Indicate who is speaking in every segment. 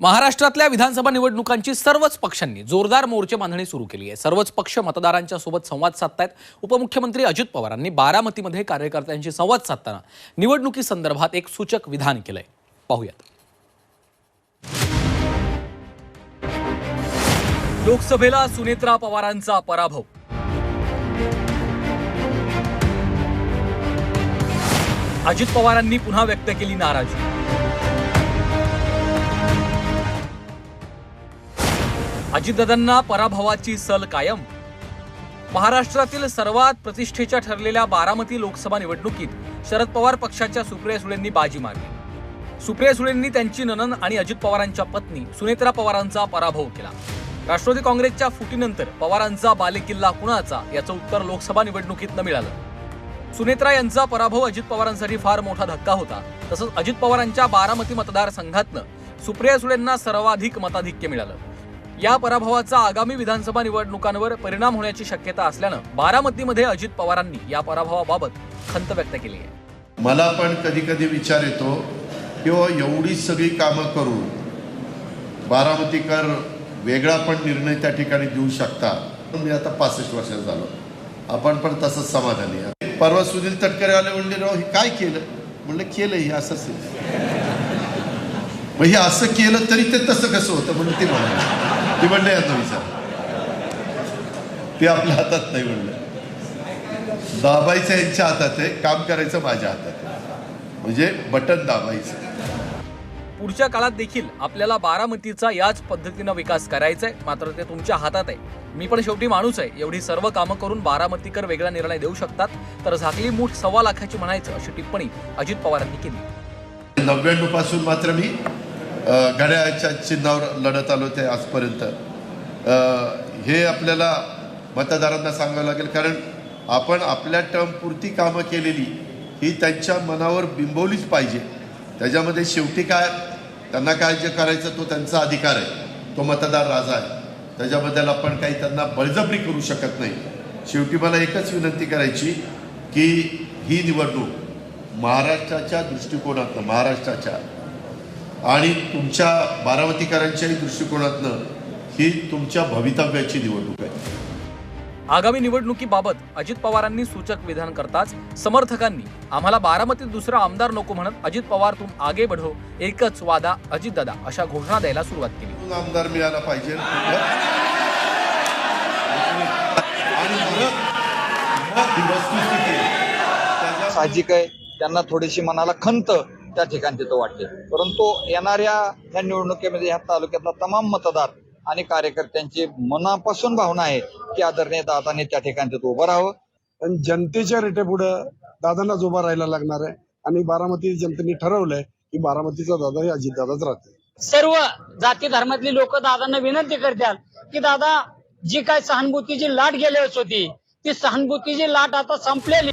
Speaker 1: महाराष्ट्रातल्या विधानसभा निवडणुकांची सर्वच पक्षांनी जोरदार मोर्चे बांधणी सुरू केली आहे. सर्वच पक्ष मतदारांच्या सोबत संवाद साधतायत. उपमुख्यमंत्री अजित पवारांनी बारामतीमध्ये कार्यकर्त्यांशी संवाद साधताना निवडणुकीसंदर्भात एक सूचक विधान केलंय. पाहूयात. लोकसभेला सुनेत्रा पवारांचा पराभव. अजित पवारांनी पुन्हा व्यक्त केली नाराजी. अजितदादांना पराभवाची सल कायम. महाराष्ट्रातील सर्वात प्रतिष्ठेच्या ठरलेल्या बारामती लोकसभा निवडणुकीत शरद पवार पक्षाच्या सुप्रिया सुळेंनी बाजी मारली. सुप्रिया सुळेंनी त्यांची ननन आणि अजित पवारांच्या पत्नी सुनेत्रा पवारांचा पराभव केला. राष्ट्रवादी काँग्रेसच्या फुटीनंतर पवारांचा बालेकिल्ला कुणाचा याचं उत्तर लोकसभा निवडणुकीतनं मिळालं. सुनेत्रा यांचा पराभव अजित पवारांसाठी फार मोठा धक्का होता. तसंच अजित पवारांच्या बारामती मतदारसंघातनं सुप्रिया सुळेंना सर्वाधिक मताधिक्य मिळालं. या पराभवाचा आगामी विधानसभा निवडणुकांवर परिणाम होण्याची शक्यता असल्यानं बारामतीमध्ये अजित पवारांनी या पराभवाबाबत खंत व्यक्त केली आहे.
Speaker 2: मला पण कधी कधी विचार येतो किंवा एवढी सगळी कामं करून बारामतीकर वेगळा पण निर्णय त्या ठिकाणी देऊ शकता. मी आता पासष्ट वर्षाचा झालो. आपण पण तसंच समाधानी आहे परवा सुनील तटकरे आले म्हणले राव हे काय केलं? म्हणलं केलं हे असंच मग हे असं केलं तरी ते तसं कसं होतं म्हणून ते म्हणाले. ते म्हणले यांना विचार. ते आपल्या हातात नाही म्हणलं. दाबायचं यांच्या हातात आहे काम करायचं माझ्या हातात आहे. म्हणजे बटन दाबायचं.
Speaker 1: पुढच्या काळात देखील आपल्याला बारामतीचा याच पद्धतीनं विकास करायचा आहे मात्र ते तुमच्या हातात आहे. मी पण शेवटी माणूस आहे एवढी सर्व कामं करून बारामतीकर वेगळा निर्णय देऊ शकतात तर झाकली मूठ सव्वा लाखाची म्हणायचं अशी टिप्पणी अजित पवारांनी केली.
Speaker 2: नव्याण्णवपासून मात्र मी अ, चिन्हावर लढत आलो ते आजपर्यंत. हे आपल्याला मतदारांना सांगावं लागेल कारण आपण आपल्या टर्मपुरती कामं केलेली ही त्यांच्या मनावर बिंबवलीच पाहिजे. त्याच्यामध्ये शेवटी काय त्यांना काय जे करायचं तो त्यांचा अधिकार आहे. तो मतदार राजा आहे. त्याच्याबद्दल आपण काही त्यांना बळजबरी करू शकत नाही. शेवटी मला एकच विनंती करायची की ही निवडणूक महाराष्ट्राच्या दृष्टिकोनातनं महाराष्ट्राच्या आणि तुमच्या बारामतीकरांच्याही दृष्टिकोनातनं ही तुमच्या भवितव्याची निवडणूक आहे.
Speaker 1: आगामी निवडणुकीबाबत अजित पवारांनी सूचक विधान करताच समर्थकांनी आम्हाला बारामतीत दुसरा आमदार नको म्हणत अजित पवार तुम आगे बढो एकच वादा अजितदादा अशा घोषणा द्यायला सुरुवात केली.
Speaker 2: आमदार मिळाला पाहिजे.
Speaker 3: साहजिक आहे. त्यांना थोडीशी मनाला खंत त्या ठिकाणी तिथं वाटते. परंतु येणाऱ्या ह्या निवडणुकीमध्ये ह्या तालुक्यातला तमाम मतदार आणि कार्यकर्त्यांची मनापासून भावना आहे की आदरणीय दादाने त्या ठिकाणी तिथं उभं राहावं.
Speaker 4: पण जनतेच्या रेट्यापुढं दादांनाच उभा राहायला लागणार आहे. आणि बारामती जनतेने ठरवलंय की बारामतीचा दादा हे अजितदादाच राहते
Speaker 5: सर्व जाती धर्मातली लोक दादांना विनंती करतात की दादा जी काय सहानुभूतीची लाट गेली होती ती सहानुभूतीची लाट आता संपलेली.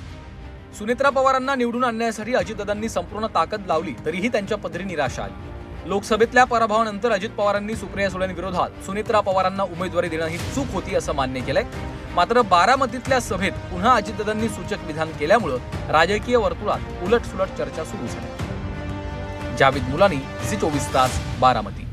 Speaker 1: सुनेत्रा पवारांना निवडून आणण्यासाठी अजितदादांनी संपूर्ण ताकद लावली तरीही त्यांच्या पदरी निराशा आली. लोकसभेतल्या पराभवानंतर अजित पवारांनी सुप्रिया सुळेंविरोधात सुनेत्रा पवारांना उमेदवारी देणं ही चूक होती असं मान्य केलंय. मात्र बारामतीतल्या सभेत पुन्हा अजितदादांनी सूचक विधान केल्यामुळं राजकीय वर्तुळात उलटसुलट चर्चा सुरू झाली. जावेद मुलानी झी चोवीस तास बारामती.